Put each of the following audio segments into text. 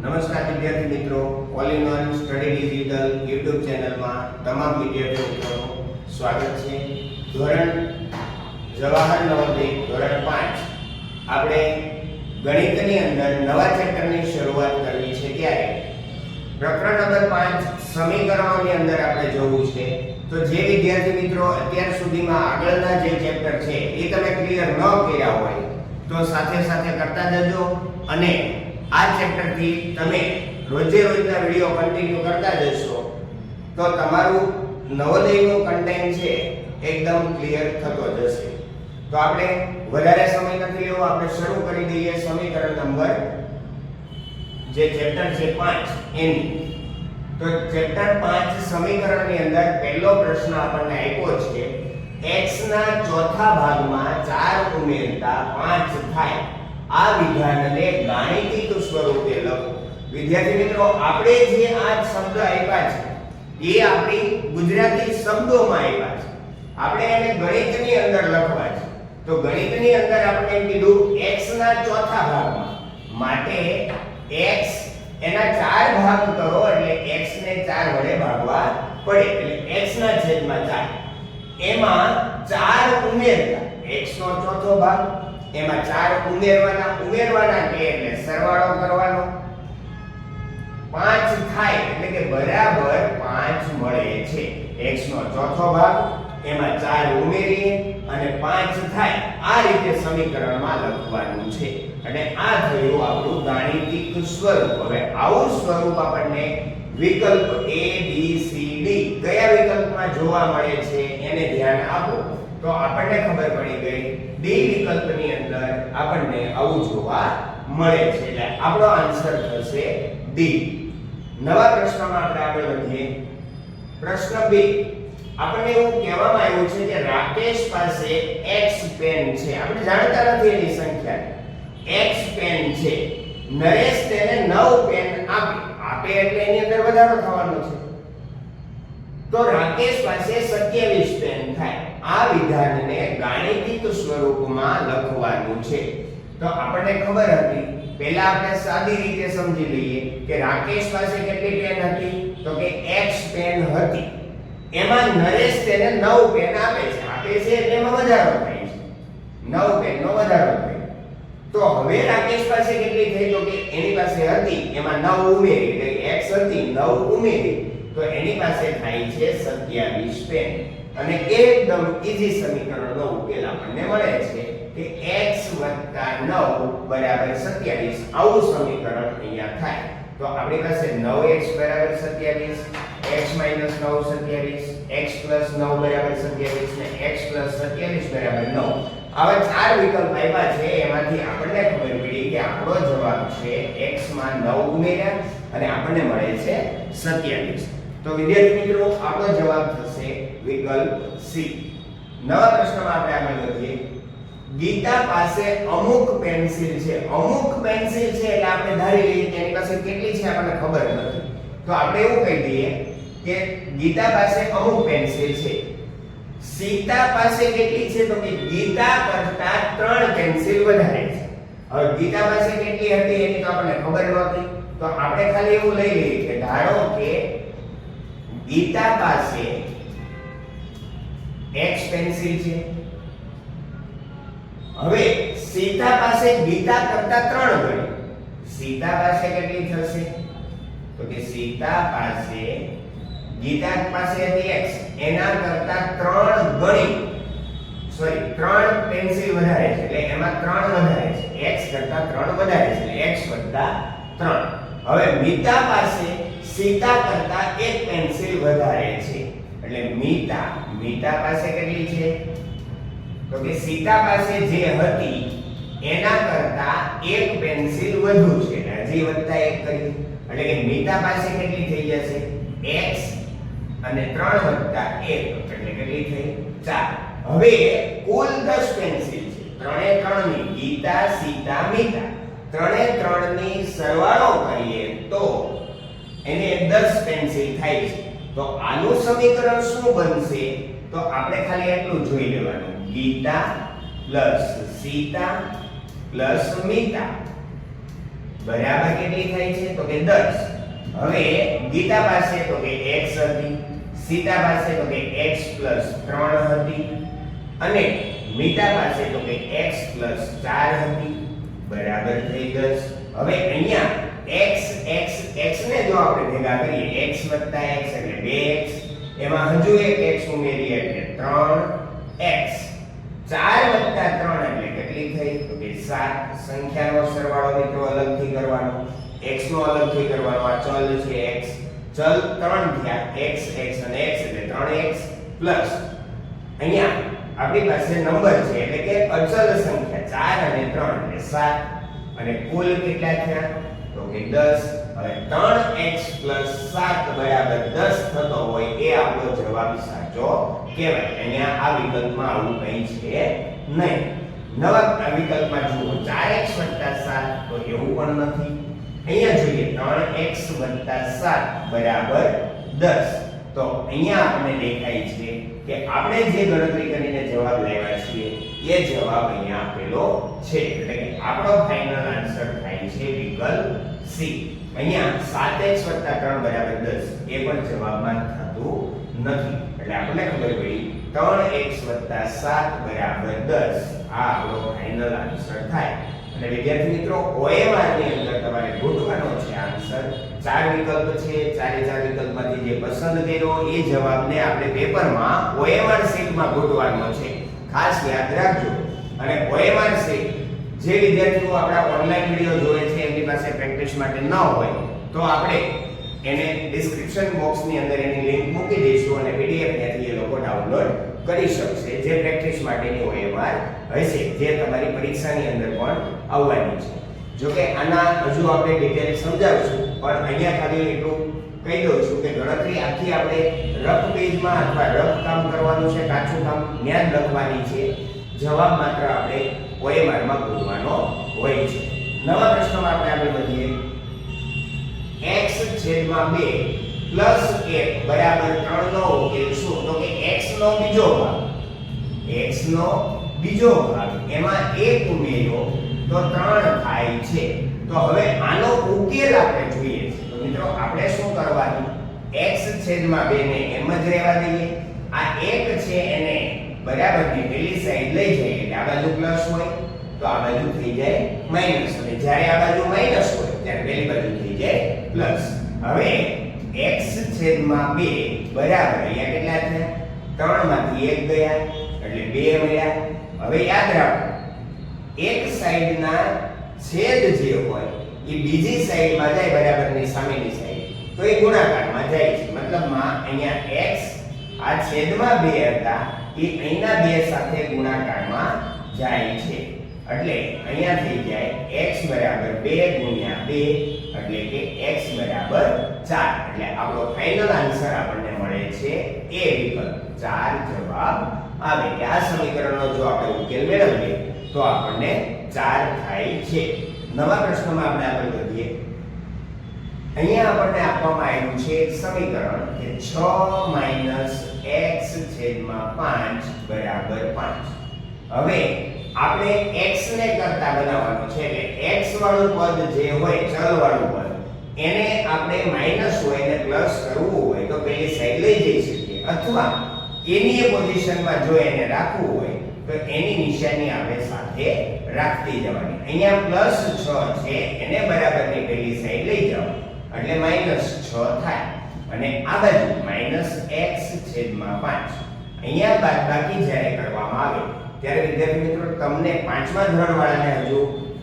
નમસ્કાર વિદ્યાર્થી મિત્રો all in study digital YouTube ચેનલમાં તમામ વિદ્યાર્થી મિત્રોનું સ્વાગત છે. ધોરણ જવાહર નવોદય, ધોરણ પાંચ. આપણે ગણિતની અંદર નવા ચેપ્ટરની શરૂઆત કરવી છે ત્યારે. પ્રકરણ નંબર પાંચ, સમીકરણોની અંદર આપણે જોવું છે. તો જે વિદ્યાર્થી મિત્રો અત્યાર સુધીમાં આગળના જે ચેપ્ટર છે, એ તમે ક્લિયર ન કર્યા હોય, તો સાથે સાથે કરતા જજો અને આ ચેપ્ટરથી તમે રોજે રોજના વીડિયો કન્ટિન્યુ કરતા જશો, તો તમારું નવોદયનું કન્ટેન્ટ છે એકદમ ક્લિયર થતો જશે. તો આપણે વધારે સમય નથી લેવો, આપણે શરૂ કરી દઈએ સમીકરણ નંબર, જે ચેપ્ટર છે 5 એની. તો ચેપ્ટર 5 સમીકરણની અંદર પહેલો પ્રશ્ન આપણને આપ્યો છે, x ના ચોથા ભાગમાં 4 ઉમેરતા 5 થાય. આ વિધાનને ગાણિતિક સ્વરૂપે લખો. વિદ્યાર્થી મિત્રો, આપણે જે આ શબ્દ આપ્યા છે, એ આપણી ગુજરાતી શબ્દોમાં આપ્યા છે. આપણે એને ગણિતની અંદર લખવા છે. તો ગણિતની અંદર આપણે એમ કીધું, x ના ચોથા ભાગમાં માટે x એના ચાર ભાગ કરો, એટલે x ને 4 વડે ભાગવા પડે. એટલે x ના છેદમાં 4 એમાં 4 ઉમેરતા. x નો ચોથો ભાગ એમાં ચાર ઉમેરવાના ઉમેરવાના કે એટલે સરવાળો કરવાનો? પાંચ થાય એટલે કે બરાબર પાંચ મળે છે. X નો ચોથો ભાગ, એમાં ચાર ઉમેરીએ અને પાંચ થાય. આ રીતે સમીકરણમાં લખવાનું છે. અને આ થયું આપણું ગાણિતિક સ્વરૂપ. હવે આવું સ્વરૂપ આપણને વિકલ્પ A, B, C, D કયા વિકલ્પમાં જોવા મળે છે એને ધ્યાન આપો. તો આપણને ખબર પડી ગઈ, બે વિકલ્પની અંદર આપણને આવું જોવા મળે છે. એટલે આપણો આન્સર થશે ડી નવા પ્રશ્નમાં આપણે આગળ વધીએ. પ્રશ્ન બી આપણને એવું કહેવામાં આવ્યું છે કે રાકેશ પાસે x પેન છે. આપણે જાણતા નથી એની સંખ્યા. X પેન છે. નરેશ તેને 9 પેન આપે. આપે એટલે એની અંદર વધારો થવાનો છે. તો રાકેશ પાસે 27 પેન થાય. આ વિધાનને ગાણિતિક સ્વરૂપમાં લખવાનું છે. તો આપણને ખબર હતી, પહેલા આપણે સાદી રીતે સમજી લઈએ કે રાકેશ પાસે કેટલી પેન હતી? તો કે x પેન હતી. એમાં નરેશ તેને 9 પેન આપે છે. આપે છે એટલે એમાં વધારો થાય છે. 9 પેન નો વધારો થાય. તો હવે રાકેશ પાસે કેટલી થઈ? તો કે એની પાસે હતી. એમાં 9 ઉમેરી. એટલે x હતી 9 ઉમેરી. તો એની પાસે થાય છે 27 પેન અને એકદમ ઈઝી સમીકરણનો ઉકેલ આપણને મળે છે કે x 9 બરાબર 27 આવું સમીકરણ અહીંયા થાય. તો આપણી પાસે 9x બરાબર 27 x 9 27 x 9 બરાબર 27 ને x 27 બરાબર 9 આવા ચાર વિકલ્પ આપ્યા છે, એમાંથી આપણને ખબર પડી કે આપણો જવાબ છે x માં 9 ઉમેર્યા અને આપણને મળે છે 27 તો વિદ્યાર્થી મિત્રો, આપણો જવાબ થશે વિકલ્પ સી નવા પ્રશ્નમાં આપણે આગળ વધીએ. ગીતા પાસે અમુક પેન્સિલ છે. અમુક પેન્સિલ છે એટલે આપણે ધારી લઈએ કે એની પાસે કેટલી છે આપણને ખબર નથી. તો આપણે એવું કહી દઈએ કે ગીતા પાસે અમુક પેન્સિલ છે. સીતા પાસે કેટલી છે તો કે ગીતા કરતા ત્રણ પેન્સિલ વધારે છે. હવે ગીતા પાસે કેટલી હતી એની તો આપણને ખબર નહોતી. તો આપણે ખાલી એવું લઈ લઈએ કે ધારો કે ગીતા પાસે x પેન્સિલ છે. હવે સીતા પાસે ગીતા કરતા ત્રણ ગણી. સીતા પાસે કેટલી થશે? તો કે સીતા પાસે ગીતા પાસે હતી x. એના કરતા ત્રણ ગણી. સોરી ત્રણ પેન્સિલ વધારે છે. એટલે એમાં ત્રણ વધારે છે. X કરતા ત્રણ વધારે છે. એટલે x ત્રણ. હવે મીતા પાસે સીતા કરતા એક પેન્સિલ વધારે છે. એટલે મીતા મીતા પાસે કેટલી છે? તો કે સીતા પાસે જે હતી, એના કરતા એક પેન્સિલ વધુ છે. હજી વત્તા એક કરી. એટલે કે મીતા પાસે કેટલી થઈ જશે? X અને 3 વત્તા 1 એટલે કેટલી થઈ? 4 હવે કુલ 10 પેન્સિલ છે. ત્રણે ત્રણની ગીતા, સીતા, મીતા. ત્રણે ત્રણની સરવાળો કરીએ તો એને 10 પેન્સિલ થાય છે. તો આનું સમીકરણ શું બનશે? તો આપણે ખાલી એટલું જોઈ લેવાનું. Geeta plus Sita plus Meeta. બરાબર કેટલી થાય છે? તો કે 10 હવે ગીતા પાસે તો કે x હતી, સીતા પાસે તો કે x 3 હતી, અને મીતા પાસે તો કે x 4 હતી. બરાબર થઈ 10 હવે અહીંયા x x x ને જો આપણે ભેગા કરીએ, x x એટલે 2x એમાં હજુ એક x ઉમેરીએ એટલે 3x 4 3 એટલે કેટલી થઈ? તો કે 7 સંખ્યાનો સરવાળો મિત્રો અલગથી કરવાનો. X નો અલગથી કરવાનો. આ ચલ છે x. ચલ 3 થયા. X x અને x એટલે 3x પ્લસ અહીંયા આપણી પાસે નંબર છે એટલે કે અચલ સંખ્યા 4 અને 3 એટલે 7 અને કુલ કેટલા થયા? તો કે 10 હવે 3x 7 બરાબર 10 થતો હોય એ આપણો જવાબ સાચો કહેવાય. અહીંયા આ વિકલ્પમાં આવું કંઈ છે નહીં. નવા વિકલ્પમાં જુઓ 4x 7 તો એવું પણ નથી. અહીંયા જોઈએ 3x 7 બરાબર 10 તો અહીંયા આપણે દેખાય છે કે આપણે જે ગણતરી કરીને જવાબ લેવા છીએ એ જવાબ અહીંયા આપેલો છે. એટલે કે આપણો ફાઇનલ આન્સર થાય છે વિકલ્પ સી અહીંયા 7x 3 બરાબર 10 એ પણ જવાબમાં થતું નથી. એટલે આપણને ખબર પડી 3x 7 બરાબર 10 આ આપણો ફાઇનલ આન્સર થાય. અને વિદ્યાર્થી મિત્રો OMR ની અંદર તમારે ગોઠવાનો છે આન્સર ચાર વિકલ્પ છે, ચારે ચાર વિકલ્પમાંથી જે પસંદ કર્યો એ જવાબને આપણે પેપરમાં OMR શીટમાં ગોઠવાનો છે. ખાસ યાદ રાખજો. અને OMR છે, જે વિદ્યાર્થીઓ આપણા ઓનલાઈન વિડિયો જોવે છે, એમની પાસે પ્રેક્ટિસ માટે ન હોય, તો આપણે એને ડિસ્ક્રિપ્શન બોક્સની અંદર એની લિંક મૂકી દઈશું અને પીડીએફ ત્યાંથી એ લોકો ડાઉનલોડ કરી શકશે, જે પ્રેક્ટિસ માટેની OMR હશે, જે તમારી પરીક્ષાની અંદર પણ આવવાની છે. જો કે આના હજુ આપણે ડિટેલ સમજાવીશું, પણ અહીંયા ખાલી એટલું કહી દઉં છું કે ગણતરી આખી આપણે રફ પેજમાં અથવા રફ કામ કરવાનું છે, કાચું કામ જ્ઞાન લખવાની છે. જવાબ માત્ર આપણે ઓએમઆરમાં ગોતવાનો હોય છે. નવા પ્રશ્નમાં આપણે આગળ વધીએ. X છેદમાં 2 પ્લસ 1 બરાબર 3 નો ઉકેલ શું? તો કે x નો બીજો ભાગ. X નો બીજો ભાગ. એમાં 1 ઉમેરો તો 3 થાય છે. તો હવે આનો ઉકેલ આપણે જોઈએ. મિત્રો, આપણે શું કરવાનું? X છેદમાં 2 ને એમ જ રહેવા દઈએ. આ 1 છે એને બરાબરની પેલી સાઈડ લઈ જઈએ એટલે આ બાજુ પ્લસ હોય, તો આ બાજુ થઈ જાય માઇનસ અને જ્યારે આ બાજુ માઇનસ હોય, ત્યારે પેલી બાજુ થઈ જાય પ્લસ હવે x છેદમાં 2 બરાબર અહીંયા કેટલા થયા? 3 માંથી 1 ગયા, એટલે 2 મળ્યા. હવે યાદ રાખો, એક સાઈડના છેદ જે હોય એ બીજી સાઈડમાં જાય બરાબરની સામેની સાઈડ તો એ ગુણાકારમાં જાય છે. મતલબમાં અહીંયા x આ છેદમાં 2 હતા, એ અહીંના બે સાથે ગુણાકારમાં જાય છે. એટલે અહીંયા થઈ જાય x બરાબર 2 ગુણ્યા 2 એટલે કે x બરાબર 4 એટલે આપણો ફાઇનલ આન્સર આપણને મળે છે એ વિકલ્પ. 4 જવાબ આવે. કે આ સમીકરણનો જો આપણે ઉકેલ મેળવીએ, તો આપણને 4 થાય છે. નવા પ્રશ્નમાં આપણે આગળ વધીએ. અહીંયા આપણને આપવામાં આવ્યું છે સમીકરણ કે 6 x છેદમાં 5 બરાબર 5 હવે આપણે x ને કરતા બનાવવાનું છે એટલે x વાળું પદ જે હોય, ચલ વાળું પદ, એને આપણે માઇનસ હોય ને પ્લસ કરવું હોય તો પેલી સાઈડ લઈ જઈ શકીએ. અથવા એની એ પોઝિશનમાં જો એને રાખવું હોય તો એની નિશાની આપણે સાથે રાખતી જવાની. અહીંયા પ્લસ 6 છે, એને બરાબરની પેલી સાઈડ લઈ જાઓ. એટલે માઇનસ 6 થાય. અને આ બાજુ માઇનસ x છેદમાં 5 અહીંયા બાદબાકી જ્યારે કરવામાં આવે, ત્યારે વિદ્યાર્થી મિત્રો, તમને પાંચમા ધોરણ વાળાને હજુ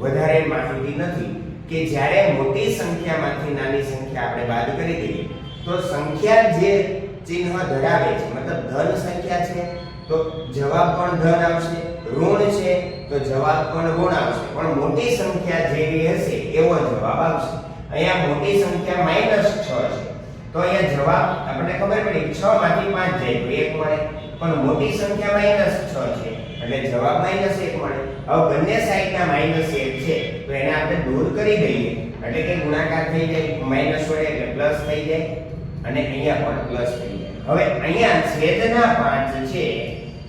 વધારે માહિતી નથી કે જ્યારે મોટી સંખ્યામાંથી નાની સંખ્યા આપણે બાદ કરી દઈએ, તો સંખ્યા જે ચિહ્ન ધરાવે છે, મતલબ ધન સંખ્યા છે, તો જવાબ પણ ધન આવશે, ઋણ છે તો જવાબ પણ ઋણ આવશે. પણ મોટી સંખ્યા જેવી હશે એવો જવાબ આવશે. અહીંયા મોટી સંખ્યા માઇનસ છ છે. તો અહીંયા જવાબ આપણને ખબર પડી 6 માંથી 5 જાય. તો 1 મળે. પણ મોટી સંખ્યા માઇનસ 6 છે. એટલે જવાબ માઇનસ 1 મળે. હવે બંને સાઈડના માઇનસ 1 છે. તો એને આપણે દૂર કરી દઈએ. એટલે કે ગુણાકાર થઈ જાય. માઇનસ વડે એટલે પ્લસ થઈ જાય. અને અહીંયા પણ પ્લસ થઈ જાય. હવે અહીંયા છેદના 5 છે.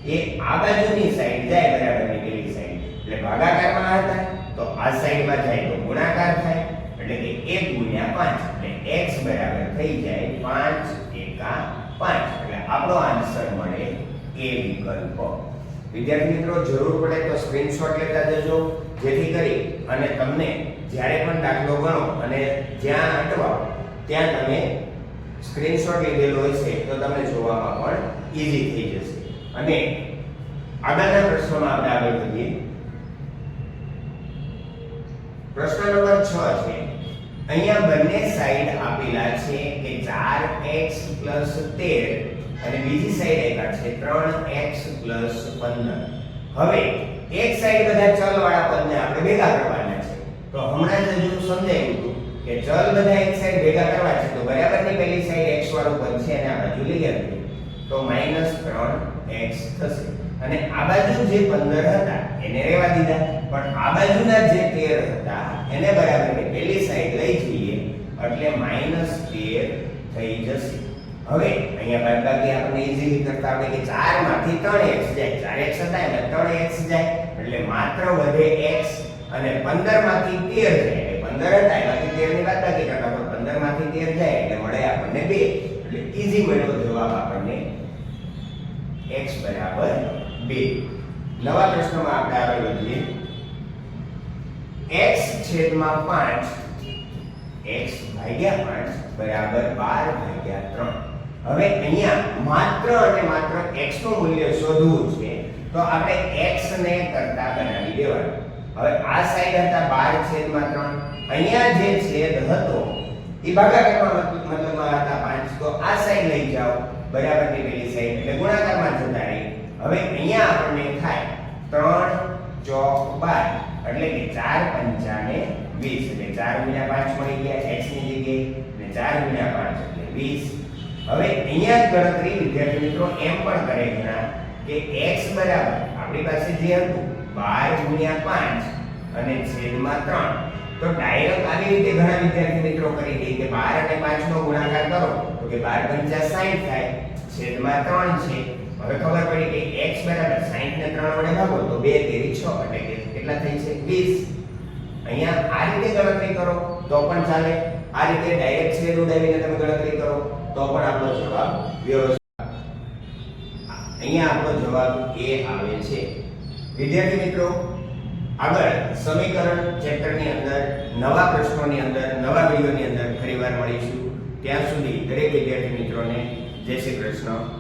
એ આ બાજુની સાઈડ જાય બરાબર નીકળી સાઈડ એટલે ભાગાકારમાં હતા તો આ સાઈડમાં જાય તો ગુણાકાર થાય, એટલે એક ગુણ્યા પાંચ, એટલે x બરાબર થઈ જાય પાંચ એકા પાંચ. એટલે આપણો આન્સર મળે એ વિકલ્પ. વિદ્યાર્થી મિત્રો, જરૂર પડે તો સ્ક્રીનશોટ લેતા જજો, જેથી કરી અને તમને જ્યારે પણ દાખલો ગણો અને જ્યાં અટવાઓ ત્યાં તમે સ્ક્રીનશોટ લીધેલો હોય છે તો તમને જોવામાં પણ ઈઝી થઈ જશે. અને આગળના પ્રશ્નમાં આપણે આગળ વધીએ. પ્રશ્ન નંબર 6 છે. અહીંયા બંને સાઈડ આપેલા છે કે 4x 13 અને બીજી સાઈડ આપ્યા છે 3x 15 હવે એક સાઈડ બધા ચલ વાળા પદને આપણે ભેગા કરવાના છે. તો હમણાં જ હજુ સમજાયું હતું કે ચલ બધા એક સાઈડ ભેગા કરવા છે તો બરાબરની પહેલી સાઈડ x વાળું પદ છે અને આ બાજુ લઈ આવવી તો -3x થશે. અને આ બાજુ જે 15 હતા એને રહેવા દીધા. પણ આ બાજુના જે 13 હતા, એને બરાબરની પેલી સાઈડ લઈ જઈએ, એટલે -13 થઈ જશે. હવે અહીંયા બાદબાકી આપણે ઈઝીલી કરતા આપણે કે 4 માંથી 3x જાય. 4x હતા એટલે 3x જાય, એટલે માત્ર વધે x અને 15 માંથી 13 જાય. એટલે 15 હતા, એમાંથી 13 ની બાદબાકી કરતા તો 15 માંથી 13 જાય, એટલે મળે આપણને 2 એટલે ઈઝી મળ્યો જવાબ આપણને x બરાબર 2 નવા પ્રશ્નમાં આપણે આગળ વધીએ. X છેદમાં 5 x ભાગ્યા 5 બરાબર 12 ભાગ્યા 3 હવે અહીંયા માત્ર અને માત્ર x નું મૂલ્ય શોધવું છે, તો આપણે x ને કરતા બનાવી દેવાનું. હવે આ સાઈડ હતા 12 છેદમાં 3 અહીંયા જે છેદ હતો, એ ભાગાકારમાં મતલબ- મતલબમાં હતા 5 તો આ સાઈડ લઈ જાઓ. બરાબરની પેલી સાઈડ એટલે ગુણાકારમાં જતા રહી. હવે અહીંયા આપણને થાય 3 ચોક 12 એટલે કે 4 પંચાને 20 એટલે 4 ગુણ્યા 5 મળી ગયા x ની જગ્યાએ. અને 4 ગુણ્યા 5 એટલે 20 હવે અહીંયા જ ગણતરી વિદ્યાર્થી મિત્રો એમ પણ કરે ઘણા કે x બરાબર આપણી પાસે જે હતું 12 ગુણ્યા 5 અને છેદમાં 3 તો ડાયરેક્ટ આવી રીતે ઘણા વિદ્યાર્થી મિત્રો કરી દે કે 12 અને 5 નો ગુણાકાર કરો. તો કે 12 પંચા 60 થાય. છેદમાં 3 છે. હવે ખબર પડી કે x બરાબર 60 ને 3 વડે ભાગો તો 2 તેરી 6 એટલે કે કેટલા થઈ છે? 20 અહીંયા આ રીતે ગણતરી કરો, તો પણ ચાલે. આ રીતે ડાયરેક્ટ છેદ ઉડાવીને તમે ગણતરી કરો, તો પણ આપણો જવાબ વ્યવસ્થિત અહીંયા આપણો જવાબ એ આવે છે. વિદ્યાર્થી મિત્રો, આગળ સમીકરણ ચેપ્ટરની અંદર, નવા પ્રશ્નોની અંદર, નવા વિડીયોની અંદર ફરીવાર મળીશું. ત્યાં સુધી દરેક વિદ્યાર્થી મિત્રોને જય શ્રી કૃષ્ણ.